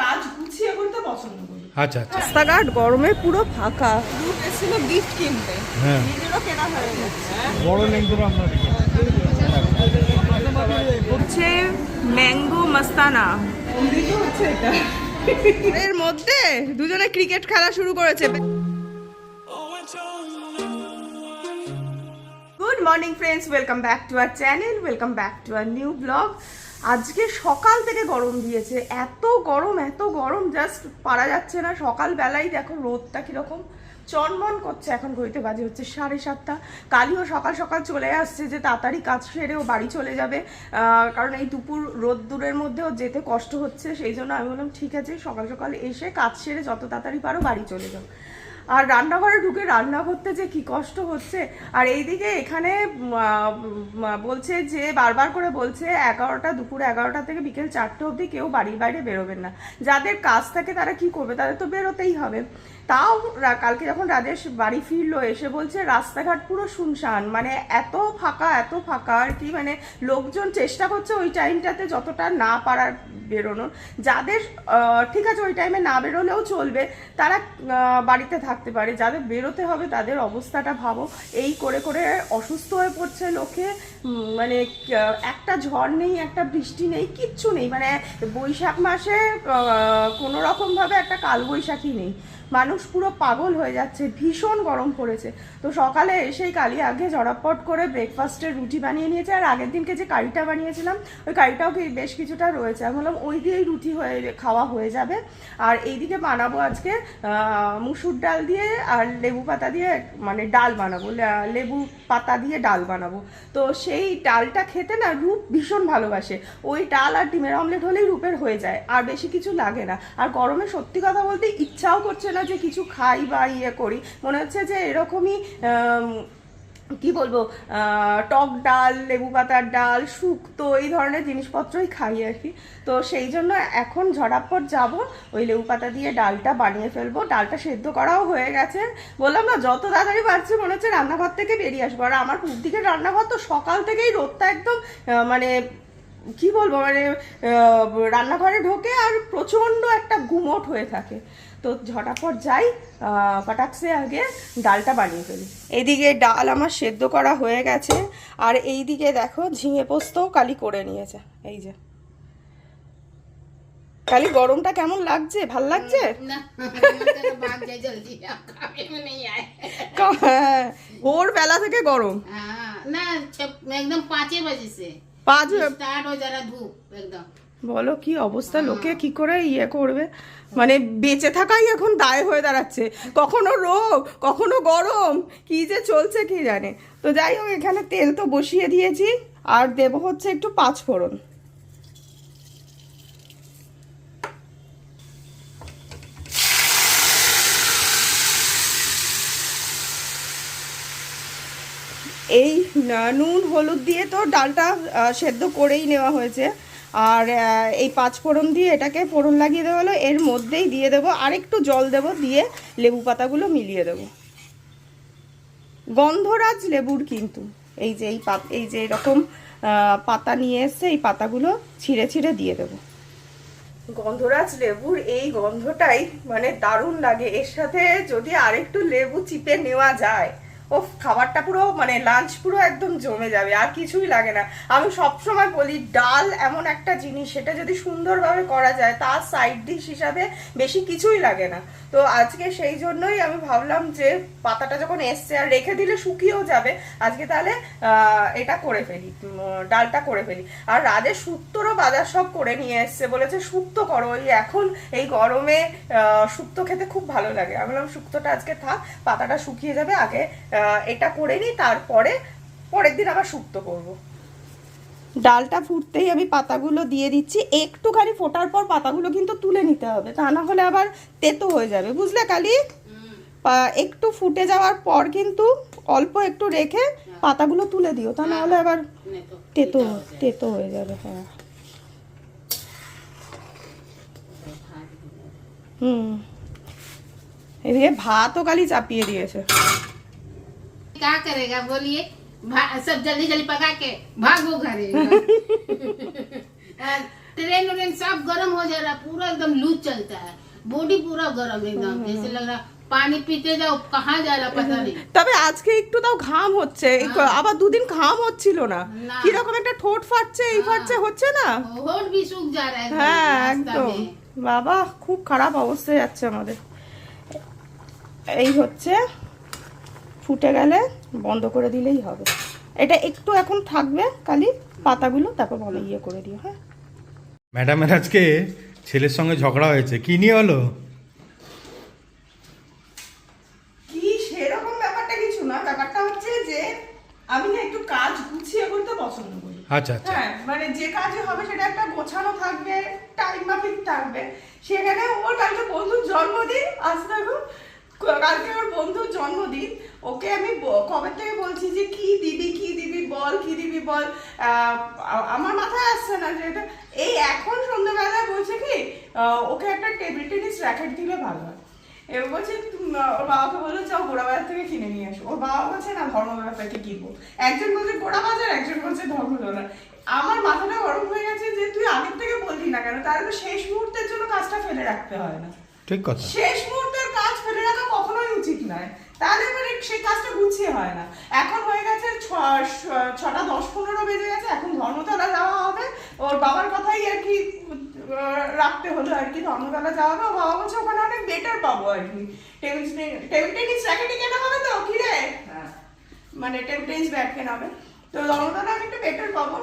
কাজ গুছিয়ে করতে পছন্দ করি। আচ্ছা আচ্ছা। রাস্তাঘাট গরমে পুরো ফাঁকা। দুধ এসেছিল গিফট কিনতে। হ্যাঁ। নিজেরও কেনা হয়ে গেছে। বড় আপনার হচ্ছে ম্যাঙ্গো মাস্তানা। হচ্ছে এটা। এর মধ্যে দুজনে ক্রিকেট খেলা শুরু করেছে। Good morning friends welcome back to our channel welcome back to our new blog আজকে সকাল থেকে গরম দিয়েছে। এত গরম এত গরম জাস্ট পারা যাচ্ছে না। সকালবেলায় দেখো রোদটা কীরকম। চনমন করছে এখন ঘড়িতে, বাজে হচ্ছে সাড়ে সাতটা। কালিও সকাল সকাল চলে আসছে যে তাড়াতাড়ি কাজ সেরে ও বাড়ি চলে যাবে। কারণ এই দুপুর রোদ্দুরের মধ্যেও যেতে কষ্ট হচ্ছে। সেই জন্য আমি বললাম, ঠিক আছে, সকাল সকাল এসে কাজ সেরে যত তাড়াতাড়ি পারো বাড়ি চলে যাও। আর রান্নাঘরে ঢুকে রান্না করতে যে কি কষ্ট হচ্ছে। আর এইদিকে এখানে বলছে যে, বারবার করে বলছে, এগারোটা, দুপুর এগারোটা থেকে বিকেল চারটে অবধি কেউ বাড়ির বাইরে বেরোবেন না। যাদের কাজ থাকে তারা কি করবে? তাদের তো বেরোতেই হবে। তাও কালকে যখন রাজেশ বাড়ি ফিরলো, এসে বলছে, রাস্তাঘাট পুরো শুনশান। মানে এত ফাঁকা এত ফাঁকা আর কি মানে লোকজন চেষ্টা করছে ওই টাইমটাতে যতটা না পারার বেরোনোর যাদের ঠিক আছে, ওই টাইমে না বেরোলেও চলবে, তারা বাড়িতে থাকতে পারে। যাদের বেরোতে হবে, তাদের অবস্থাটা ভাবো। এই করে করে অসুস্থ হয়ে পড়ছে লোকে মানে একটা ঝড় নেই, একটা বৃষ্টি নেই, কিচ্ছু নেই। মানে বৈশাখ মাসে কোনোরকমভাবে কোনো রকমভাবে একটা কালবৈশাখী নেই। মানুষ পুরো পাগল হয়ে যাচ্ছে, ভীষণ গরম পড়েছে। তো সকালে এসেই কালি আগে ঝড়াপট করে ব্রেকফাস্টের রুটি বানিয়ে নিয়েছে, আর আগের দিনকে যে কারিটা বানিয়েছিলাম, ওই কারিটাও বেশ কিছুটা রয়েছে। আমি বললাম, ওই দিয়েই রুটি হয়ে, খাওয়া হয়ে যাবে। আর এইদিকে বানাবো আজকে মুসুর ডাল দিয়ে আর লেবু পাতা দিয়ে মানে ডাল বানাবো লেবু পাতা দিয়ে ডাল বানাবো। তো সেই ডালটা খেতে না রূপ ভীষণ ভালোবাসে। ওই ডাল আর ডিমের অমলেট হলেই রূপের হয়ে যায়, আর বেশি কিছু লাগে না। আর গরমে সত্যি কথা বলতে ইচ্ছাও করছে না। যে কিছু খাই বা ইয়ে করি। মনে হচ্ছে যে এরকমই কি বলব টক ডাল, লেবু পাতার ডাল, শুক্তো, এই ধরনের জিনিসপত্রই খাই আর কি। তো সেই জন্য এখন ঝড়াপ্পট যাব, ওই লেবু পাতা দিয়ে ডালটা বানিয়ে ফেলব। ডালটা সেদ্ধ করাও হয়ে গেছে। বললাম না, যত তাড়াতাড়ি পারছি, মনে হচ্ছে রান্নাঘর থেকে বেরিয়ে আসব। আর আমার দিকের রান্নাঘর তো সকাল থেকেই রোদটা একদম মানে কি বলব মানে রান্নাঘরে ঢোকে আর প্রচণ্ড একটা গুমোট হয়ে থাকে। তো ঝটাফট যাই কটাকসে আগে ডালটা বানিয়ে ফেলি। এইদিকে ডাল আমার সেদ্ধ করা হয়ে গেছে আর এই দিকে দেখো ঝিঙে পোস্তও কালি করে নিয়েছে এই যে। খালি গরমটা কেমন লাগছে? ভালো লাগছে? মানে হ্যাঁ, ভোর বেলা থেকে গরম। হ্যাঁ, না একদম পাঁচে বাজেছে। পাঁচ স্টার্ট হয়ে যারা ধূপ একদম। বলো কি অবস্থা? লোকে কি করে ইয়ে করবে? মানে বেঁচে থাকাই এখন দায় হয়ে দাঁড়াচ্ছে। কখনো রোগ, কখনো গরম, কি যে চলছে কি জানে? তো যাই হোক, এখানে তেল তো বসিয়ে দিয়েছি, আর দেব হচ্ছে একটু পাঁচ ফোড়ন। এই নুন, হলুদ দিয়ে তো ডালটা সেদ্ধ করেই নেওয়া হয়েছে। আর এই পাঁচ ফোড়ন দিয়ে এটাকে ফোড়ন লাগিয়ে দেওয়া হলো। এর মধ্যেই দিয়ে দেবো আর একটু জল দেবো, দিয়ে লেবু পাতাগুলো মিলিয়ে দেবো। গন্ধরাজ লেবুর কিন্তু, এই যে, এই পাত, এই যে এরকম পাতা নিয়ে এসছে, এই পাতাগুলো ছিঁড়ে ছিঁড়ে দিয়ে দেবো। গন্ধরাজ লেবুর এই গন্ধটাই মানে দারুণ লাগে। এর সাথে যদি আরেকটু লেবু চিপে নেওয়া যায় ও খাবারটা পুরো মানে লাঞ্চ পুরো একদম জমে যাবে, আর কিছুই লাগে না। আমি সবসময় বলি, ডাল এমন একটা জিনিস, সেটা যদি সুন্দরভাবে করা যায়, তার সাইড ডিশ হিসাবে বেশি কিছুই লাগে না। তো আজকে সেই জন্যই আমি ভাবলাম যে, পাতাটা যখন এসছে আর রেখে দিলে শুকিয়েও যাবে, আজকে তাহলে এটা করে ফেলি ডালটা করে ফেলি। আর রাজের শুক্তোরও বাজার সব করে নিয়ে এসছে, বলেছে শুক্তো করো। ওই এখন, এই গরমে শুক্তো খেতে খুব ভালো লাগে। আমি বললাম শুক্তোটা আজকে থাক, পাতাটা শুকিয়ে যাবে, আগে এটা করে নিই তারপরে পরের দিন আবার শুক্তো করব। ডালটা ফুটতেই আমি পাতাগুলো দিয়ে দিচ্ছি। একটুখানি ফোটার পর পাতাগুলো কিন্তু তুলে নিতে হবে তা না হলে আবার তেতো হয়ে যাবে। বুঝলে কালি? একটু ফুটে যাওয়ার পর কিন্তু অল্প একটু রেখে পাতাগুলো তুলে দিও তা না হলে আবার তেতো তেতো হয়ে যাবে হ্যাঁ। হুম। এদিকে ভাতও কালি চাপিয়ে দিয়েছে। क्या करेगा बोलिए भा- सब जल्दी जल्दी पका के भागो घरे ट्रेन व्रेन सब गर्म हो जा रहा है पूरा एकदम लूज चलता है बॉडी पूरा गर्म एकदम जैसे लग रहा पानी पीते जाओ कहाँ जा रहा पता नहीं তবে আজকে একটু তাও ঘাম হচ্ছে এই ক- আবার দুদিন ঘাম হচ্ছিল না না। কিরকম একটা ঠোঁট ফাটছে এই ফাটছে হচ্ছে না होठ भी सूख जा रहा है एकदम হ্যাঁ रास्ता একদম में। বাবা খুব খারাপ অবস্থায় যাচ্ছে আমাদের এই হচ্ছে ফুটে গেলে বন্ধ করে দিলেই হবে। এটা একটু এখন থাকবে খালি পাতাগুলো তারপর ভালো ইয়ে করে দিও হ্যাঁ। ম্যাডামের আজকে ছেলের সঙ্গে ঝগড়া হয়েছে কি নিয়ে হলো? কি সেরকম ব্যাপারটা কিছু না ব্যাপারটা হচ্ছে যে আমি না একটু কাজ গুছিয়ে করতে পছন্দ করি। আচ্ছা আচ্ছা। হ্যাঁ মানে যে কাজে হবে সেটা একটা গোছানো থাকবে টাইম মাফিক থাকবে। সেখানে ওর কালকে বন্ধুর জন্মদিন আজ দেখো কালকে ওর বন্ধুর জন্মদিন ওকে আমি কবে থেকে বলছি যে কি দিবি কি দিবি বল কি দিবি বল? আমার মাথায় আসছে না যে এটা এই এখন সন্ধ্যাবেলায় বলছে কি ওকে একটা টেবিল টেনিস র্যাকেট দিলে ভালো হয়। এবার বলছে ওর বাবাকে বলল যাও গোড়া বাজার থেকে কিনে নিয়ে আসো। ওর বাবা বলছে না ধর্মতলা থেকে কিনবো। একজন বলছে গোড়া বাজার একজন বলছে ধর্মতলা। আমার মাথাটা গরম হয়ে গেছে যে তুই আগের থেকে বললি না কেন তাহলে তো শেষ মুহূর্তের জন্য কাজটা ফেলে রাখতে হয় না। ঠিক কথা। শেষ মুহূর্তের কাজ ফেলে রাখা নয় তাহলে এবারে সেই কাজটা গুছিয়ে হয় না। এখন হয়ে গেছে ছটা দশ পনেরো বেজে গেছে এখন ধর্মতলা যাওয়া হবে। ওর বাবার কথাই আর কি রাখতে হলো আর কি। ধর্মতলা যাওয়া হবে। ও বাবা বলছে ওখানে অনেক বেটার পাবো আর কি। টেবিল টেবিল টেনিস র্যাকেটই কেনা হবে তো? কি রে? মানে টেবিল টেনিস ব্যাট কেনা হবে। তো ধর্মতলা আমি একটু বেটার পাবো।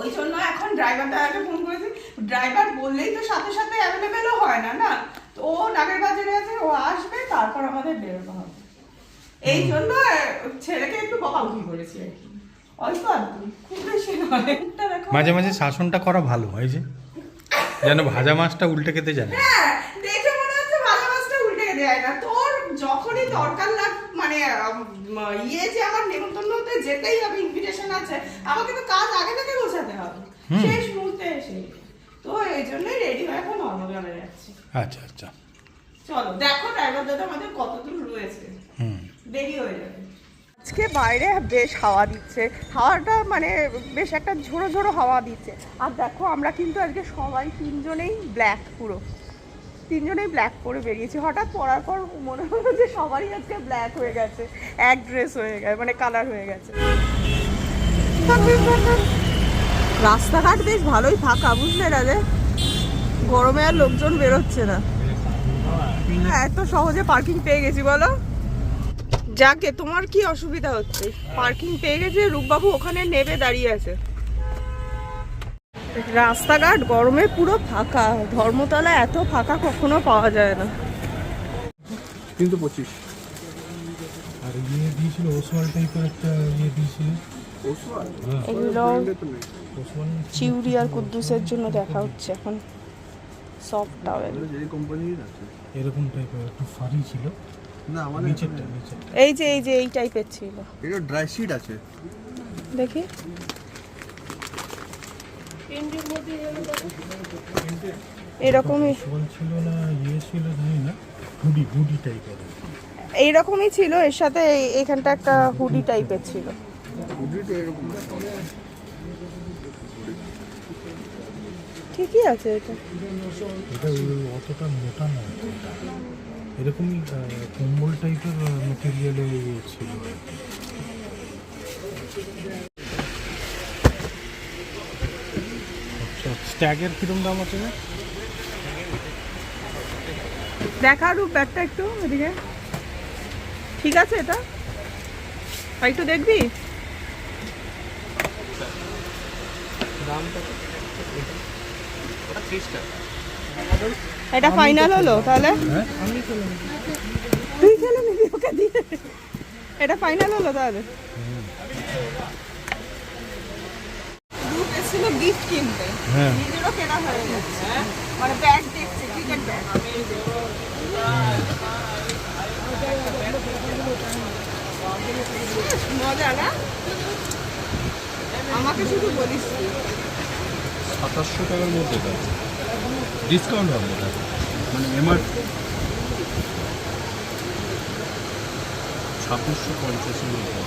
ওই জন্য এখন ড্রাইভার দাদাকে ফোন করেছি। ড্রাইভার বললেই তো সাথে সাথে অ্যাভেলেবেলও হয় না না? তো ও নাগের বাজারে আছে ও আসবে তারপর আমাদের বেরোনো হবে। এই জন্য ছেলেকে একটু বকাবকি করেছি আর কি। অল্প খুব বেশি নয়। মাঝে মাঝে শাসনটা করা ভালো হয় যে। যেন ভাজা মাছটা উল্টে খেতে জানে। হ্যাঁ দেখে মনে হচ্ছে ভালো মাছটা উল্টে দেয় না। তোর যখনই দরকার মানে ইয়ে যে আমার নেমন্তন্ন হতে যেতেই হবে ইনভিটেশন আছে আমাকে তো কাজ আগে থেকে গোছাতে হবে। শেষ মুহূর্তে এসে। তো এই জন্যই রেডি হয়ে এখন নর্মদালে যাচ্ছি। আচ্ছা আচ্ছা। চলো দেখো ড্রাইভার দাদা আমাদের কত রয়েছে। দেরি হয়ে যাবে। আজকে বাইরে বেশ হাওয়া দিচ্ছে। হাওয়াটা মানে বেশ একটা ঝোড়ো ঝোড়ো হাওয়া দিচ্ছে। আর দেখো আমরা কিন্তু আজকে সবাই তিনজনেই ব্ল্যাক পুরো। তিনজনেই ব্ল্যাক পরে বেরিয়েছি। হঠাৎ পরার পর মনে হলো যে সবারই আজকে ব্ল্যাক হয়ে গেছে। এক ড্রেস হয়ে গেছে মানে কালার হয়ে গেছে। রাস্তাঘাট বেশ ভালোই ফাঁকা, বুঝলে রাজে? গরমে আর লোকজন বেরোচ্ছে না। হ্যাঁ এত সহজে পার্কিং পেয়ে গেছি, বলো? যাকে, তোমার কি অসুবিধা হচ্ছে? পার্কিং পেয়ে গেছে, রূপবাবু ওখানে নেবে, দাঁড়িয়ে আছে। রাস্তাঘাট গরমে পুরো ফাঁকা। ধর্মতলা এত ফাঁকা কখনো পাওয়া যায় না। তিনশো পঁচিশ। আর ইয়ে দিয়েছিল ওসওয়াল টাইপের একটা ইয়ে দিয়েছিল। এগুলো চিউড়ি আর কুদ্দুসের জন্য দেখা হচ্ছে এখন। সফট টাওয়েল যে কোম্পানির আছে। এরকম টাইপের একটু ফারি ছিল। না নিচেরটা নিচেরটা। এই যে এই যে এই টাইপের ছিল। এটা ড্রাই শিট আছে। দেখি। এরকমই। ছিল না ইয়ে ছিল না। হুডি হুডি টাইপের এইরকমই ছিল এর সাথে এখানটা একটা হুডি টাইপের ছিল। ঠিকই আছে এটা। এটা অতটা মোটা না এরকমই কম্বল টাইপের মেটেরিয়ালে ছিল আচ্ছা স্ট্যাগের কিরম দাম আছে? রে? দেখা রূপ ব্যাগটা একটু এদিকে ঠিক আছে এটা? একটু দেখবি? এটা ফাইনাল হলো তাহলে? হ্যাঁ? তুই খেলে নিবি ওকে দিয়ে। এটা ফাইনাল হলো তাহলে? এসেছিল গিফট কিনতে। হ্যাঁ। নিজেরও কেনা হয়ে গেছে। মানে ব্যাগ দেখছে ক্রিকেট ব্যাগ মজা না? আমাকে শুধু বলিস সাতাশশো টাকার মধ্যে ডিসকাউন্ট হবে মানে এমআর ছাব্বিশশো পঞ্চাশের মধ্যে।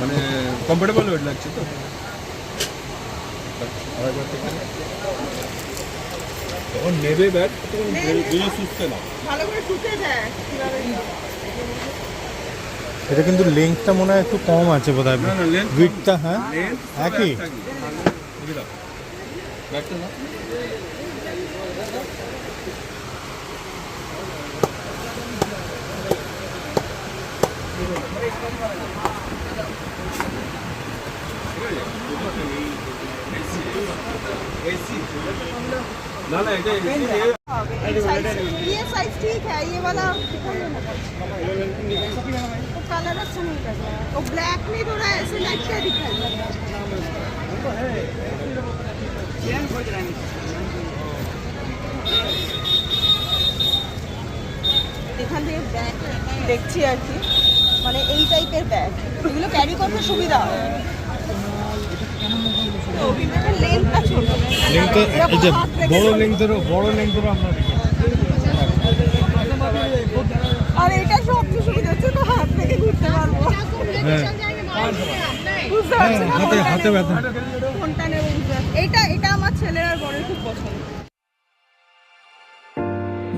মানে কমফোর্টেবল ওয়েট লাগছে তো যখন নেবে ব্যাট তখন সুস্থে না ভালো করে ঢুকে দেয় এটা কিন্তু লেন্থটা মনে হয় একটু কম আছে বোধ হয় না, না, length কম। উইথটা হ্যাঁ লেন্থ একই ব্যাটটা না না না এটা ये साइज ये साइज ठीक है ये वाला वो कलर अच्छा नहीं लग रहा है वो ब्लैक नहीं थोड़ा ऐसे लाइट क्या दिखाई এখান থেকে ব্যাগ দেখছি আর কি মানে এই টাইপের ব্যাগ এগুলো ক্যারি করতে সুবিধা হয় তো লেন্থটা ছোট লেন্থটা এই যে এরকম হাত রেখে বড় চলে। লেন্থেরও বড় লেন্থেরও আমরা হাতে হাতে ব্যথা কোনটা নেব বুঝতে পারছি না। এইটা এটা আমার ছেলের আর বড়ের খুব পছন্দ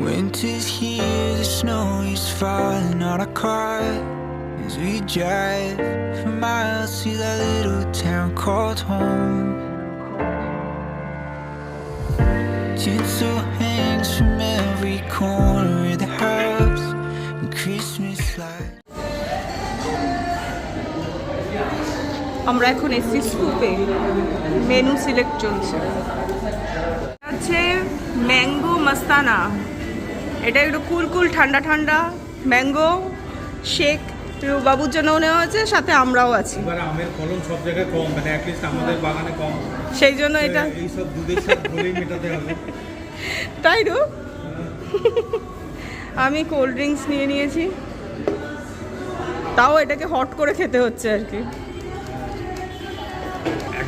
Winter's here, the snow is falling on our car as we drive for miles to that little town called home. Tinsel hangs from every corner আমরা এখন এসছি স্কুপে মেনু সিলেক্ট চলছে। হচ্ছে ম্যাঙ্গো মাস্তানা। এটা একটু কুল কুল ঠান্ডা ঠান্ডা ম্যাঙ্গো শেক বাবুর জন্যও নেওয়া হয়েছে সাথে আমরাও আছি। আমের ফলন সব জায়গায় কম মানে অ্যাটলিস্ট আমাদের বাগানে কম। সেই জন্য এটা এই সব দুধের সাথে মেটাতে হবে। তাই তো? আমি কোল্ড ড্রিঙ্কস নিয়ে নিয়েছি। তাও এটাকে হট করে খেতে হচ্ছে আর কি।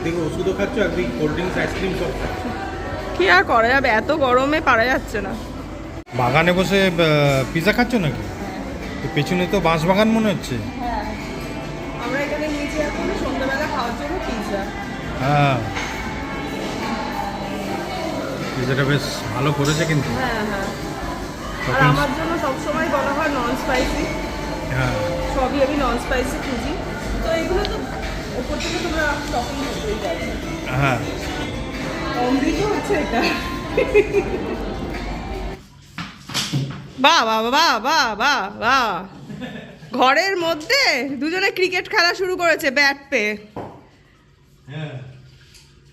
একদিকে ওষুধও খাচ্ছ একদিকে কোল্ড ড্রিঙ্কস আইসক্রিম সব খাচ্ছ। কি আর করা যাবে? এত গরমে পারা যাচ্ছে না। বাগানে বসে পিজা খাচ্ছ নাকি? তো পেছনে তো বাঁশ বাগান মনে হচ্ছে। হ্যাঁ আমরা এখানে নিচে এখন সন্ধ্যাবেলা খাওয়ার জন্য পিৎজা হ্যাঁ। পিজাটা বেশ ভালো করেছে কিন্তু। হ্যাঁ হ্যাঁ। আর আমার জন্য সবসময় বলা হয় নন স্পাইসি হ্যাঁ। সবই আমি নন স্পাইসি খুঁজি। তো এগুলো তো ওপর থেকে তোমরা টপিং করতেই যাবে। হ্যাঁ। অমৃত হচ্ছে এটা। বাহ বাহ বাহ বাহ বাহ বাহ। ঘরের মধ্যে দুজনে ক্রিকেট খেলা শুরু করেছে ব্যাট পেয়ে। হ্যাঁ।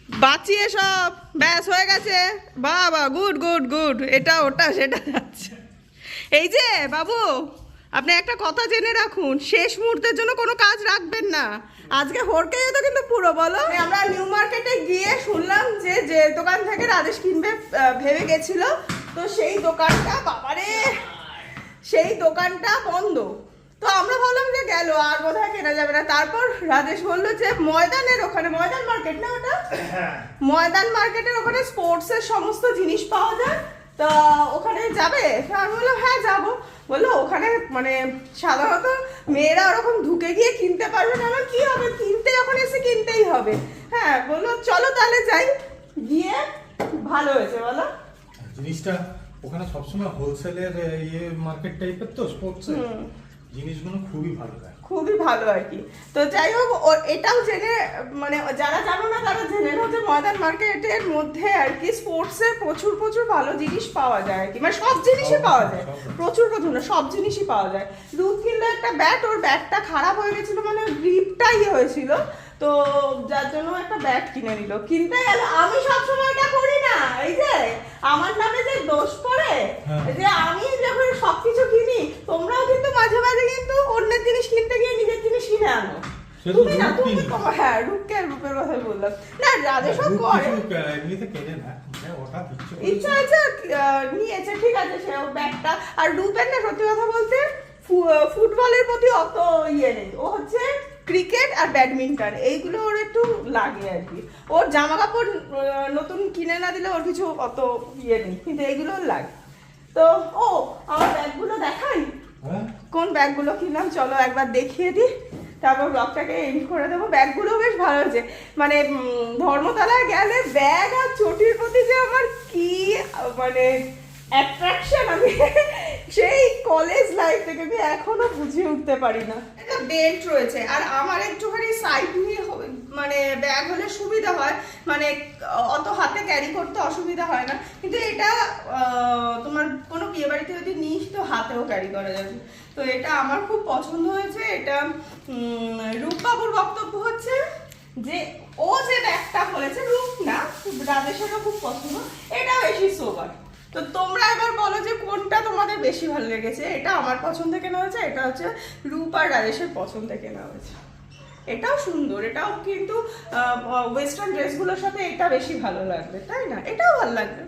বাঁচিয়ে সব। ব্যাস হয়ে গেছে। বাবা গুড গুড গুড। এটা ওটা সেটা যাচ্ছে। এই যে বাবু আপনি একটা কথা জেনে রাখুন শেষ মুহূর্তের জন্য কোনো কাজ রাখবেন না। আজকে হরকে তো কিন্তু পুরো বলো। আমরা নিউ মার্কেটে গিয়ে শুনলাম যে যে দোকান থেকে রাজেশ কিনবে ভেবে গেছিল। তো সেই দোকানটা বাবারে সেই দোকানটা বন্ধ। তো আমরা ভাবলাম যে গেল আর বোধহয় কেনা যাবে না। তারপর রাজেশ বলল যে ময়দানের ওখানে ময়দান মার্কেট না ওটা? ময়দান মার্কেটের ওখানে স্পোর্টসের সমস্ত জিনিস পাওয়া যায়। তা ওখানে যাবে? আমি বললাম হ্যাঁ যাব। বলল ওখানে মানে সাধারণত মেয়েরা ওরকম ঢুকে গিয়ে কিনতে পারবে না। আমার কি হবে? কিনতে যখন এসে কিনতেই হবে। হ্যাঁ বলল চলো তাহলে যাই। গিয়ে ভালো হয়েছে বলো। জিনিসটা ওখানে সবসময় হোলসেলের ইয়ে মার্কেট টাইপের তো স্পোর্টস জিনিসগুলো খুবই ভালো। খুবই ভালো আর কি। তো যাই হোক এটাও জেনে মানে যারা জানো না তারা জেনে নাও যে ময়দান মার্কেটের মধ্যে আর কি স্পোর্টসের প্রচুর প্রচুর ভালো জিনিস পাওয়া যায় আর কি। মানে সব জিনিসই পাওয়া যায়। প্রচুর প্রচুর না সব জিনিসই পাওয়া যায়। রুদ কিনলো একটা ব্যাট ওর ব্যাটটা খারাপ হয়ে গেছিল মানে গ্রিপটাই হয়েছিল। তো যার জন্য একটা ব্যাট কিনে নিল। কিনতে গেল আমি সবসময় এটা করি না। এই যে আমার নামে যে দোষ পড়ে হ্যাঁ। যে আমি যখন সবকিছু কিনি তোমরাও কিন্তু মাঝে মাঝে কিন্তু অন্যের জিনিস কিনতে গিয়ে নিজের জিনিস কিনে আনো। তুমি না তুমি তোমার হ্যাঁ রূপকে আর রূপের কথাই বললাম। না রাজেশ সব করে কিছু, আহ, এমনিতে কেনে না। হঠাৎ ইচ্ছে ইচ্ছা আছে আহ, নিয়েছে ঠিক আছে সে ওর ব্যাগটা। আর রূপের না সত্যি কথা বলতে ফু- ফুটবলের প্রতি অত ইয়ে নেই। ও হচ্ছে ক্রিকেট আর ব্যাডমিন্টন এইগুলো ওর একটু লাগে আর কি। ওর জামা কাপড় নতুন কিনে না দিলে ওর কিছু অত ইয়ে নেই কিন্তু এইগুলো লাগে। তো ও আমার ব্যাগগুলো দেখাই? হ্যাঁ? কোন ব্যাগগুলো কিনলাম? চলো একবার দেখিয়ে দিই। তারপর ব্লগটাকে এন্ড করে দেবো। ব্যাগগুলো বেশ ভালো হয়েছে। মানে ধর্মতলায় গেলে ব্যাগ আর চটির প্রতি যে আমার কি মানে অ্যাট্রাকশন আমি সেই কলেজ লাইফ থেকে আমি এখনও বুঝিয়ে উঠতে পারি না। একটা বেল্ট রয়েছে, আর আমার একটুখানি সাইড নিয়ে মানে ব্যাগ হলে সুবিধা হয় মানে অত হাতে ক্যারি করতে অসুবিধা হয় না, কিন্তু এটা তোমার কোনো বিয়ে বাড়িতে যদি নিস তো হাতেও ক্যারি করা যাবে। তো এটা আমার খুব পছন্দ হয়েছে, এটা রূপবাবুর বক্তব্য হচ্ছে যে, ও যে ব্যাগটা বলেছে রূপ না, রাজেশেরও খুব পছন্দ এটা বেশি সোবার তো তোমরা এবার বলো যে কোনটা তোমাদের বেশি ভালো লেগেছে? এটা আমার পছন্দ কেনা হয়েছে এটা হচ্ছে রূপ আর রাজেশের পছন্দে কেনা হয়েছে। এটাও সুন্দর এটাও কিন্তু ওয়েস্টার্ন ড্রেসগুলোর সাথে এটা বেশি ভালো লাগবে তাই না? এটাও ভালো লাগবে।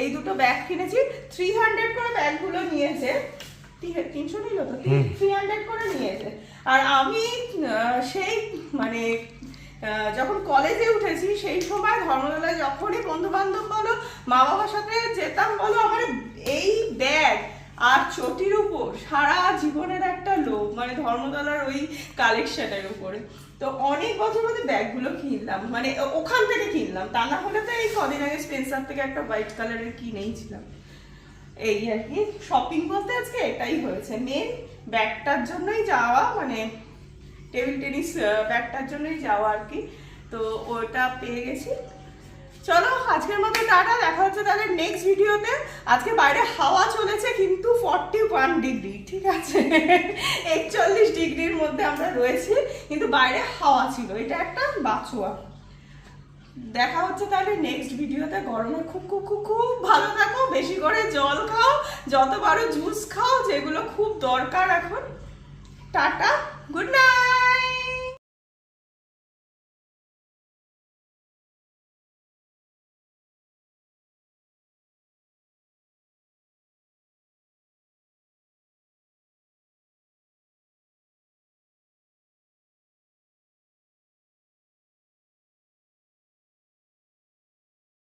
এই দুটো ব্যাগ কিনেছি থ্রি হান্ড্রেড করে ব্যাগগুলো নিয়েছে। তিনশো নিল তো? থ্রি হান্ড্রেড করে নিয়েছে। আর আমি সেই মানে যখন কলেজে উঠেছি, সেই সময় ধর্মতলায় যখনই বন্ধু বান্ধব বলো মা বাবার সাথে যেতাম বলো, আমার এই ব্যাগ আর চটির উপর সারা জীবনের একটা লোভ মানে ধর্মতলার ওই কালেকশনের উপরে। তো অনেক বছর মধ্যে ব্যাগগুলো কিনলাম মানে ওখান থেকে কিনলাম। তা না হলে তো এই কদিন আগে স্পেন্সার থেকে একটা হোয়াইট কালারের কিনেই ছিলাম এই আর কি শপিং বলতে আজকে এটাই হয়েছে। মেন ব্যাগটার জন্যই যাওয়া মানে টেবিল টেনিস ব্যাগটার জন্যই যাওয়া আর কি। তো ওটা পেয়ে গেছি। চলো, আজকের মতো টাটা, দেখা হচ্ছে তাহলে নেক্সট ভিডিওতে আজকে বাইরে হাওয়া চলেছে, কিন্তু ফর্টি ওয়ান ডিগ্রি ঠিক আছে? একচল্লিশ ডিগ্রির মধ্যে আমরা রয়েছি, কিন্তু বাইরে হাওয়া ছিল। এটা একটা বাচুয়া দেখা হচ্ছে তাহলে নেক্সট ভিডিওতে গরমে খুব খুব খুব খুব ভালো থাকো, বেশি করে জল খাও, যত পারো জুস খাও, যেগুলো খুব দরকার এখন। Tata good night Bye.